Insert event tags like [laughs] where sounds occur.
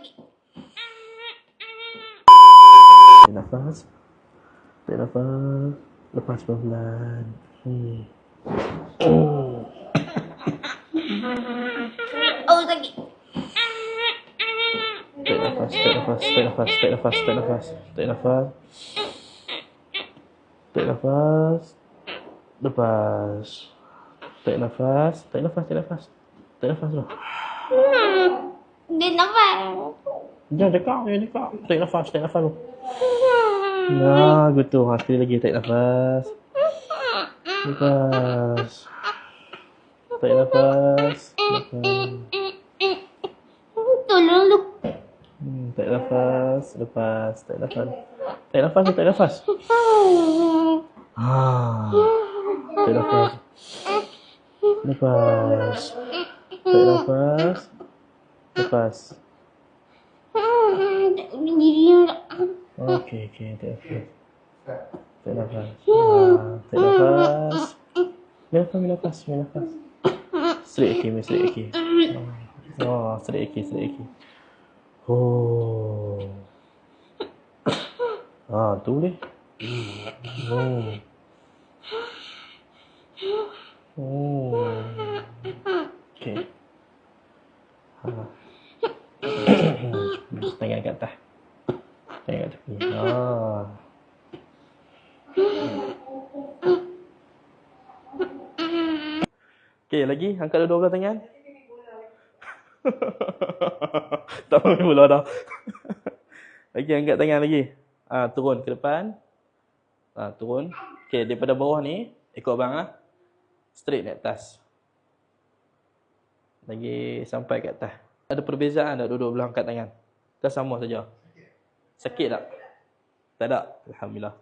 Tarik nafas. Tarik nafas. Lepas pelan-pelan. Hmm. Oh. Oh, sakit. Tarik nafas, tarik nafas, tarik nafas, tarik nafas, tarik nafas. Tarik nafas. Tarik nafas. Lepas. Tarik nafas, tarik nafas, tarik nafas. Tarik nafas dulu. Dia nampak. Jangan cakap, jangan cakap. Tarik nafas, tarik nafas dulu. Nah, gitu. Ha, sekali lagi tarik nafas. Lepas. Tarik nafas. Tolong lu. Hmm, tarik nafas. Lepas. Tarik nafas. Tarik nafas, tarik nafas. Ha. Tarik nafas. Lepas. Tarik nafas. Lepas. Tak. Okey, okey. Tarik nafas. Tarik nafas. Tarik nafas. Ambil nafas, ambil nafas, ambil nafas. Straight okey, ambil straight okey. Oh, straight okey, straight okey. Oh. Ah, tu boleh. Oh. Oh. Okey. Ha. Tangan kat atas. Tangan kat tepi. Ha. Okey, lagi angkat dua belah tangan. [laughs] tak main bola dah. [laughs] lagi angkat tangan lagi. Ah, turun ke depan. Ah, turun. Okey, daripada bawah ni ikut abang ah. Straight naik atas. Lagi sampai kat atas. Ada perbezaan tak duduk belah angkat tangan? Ke sama saja? Sakit tak? Tak ada. Alhamdulillah.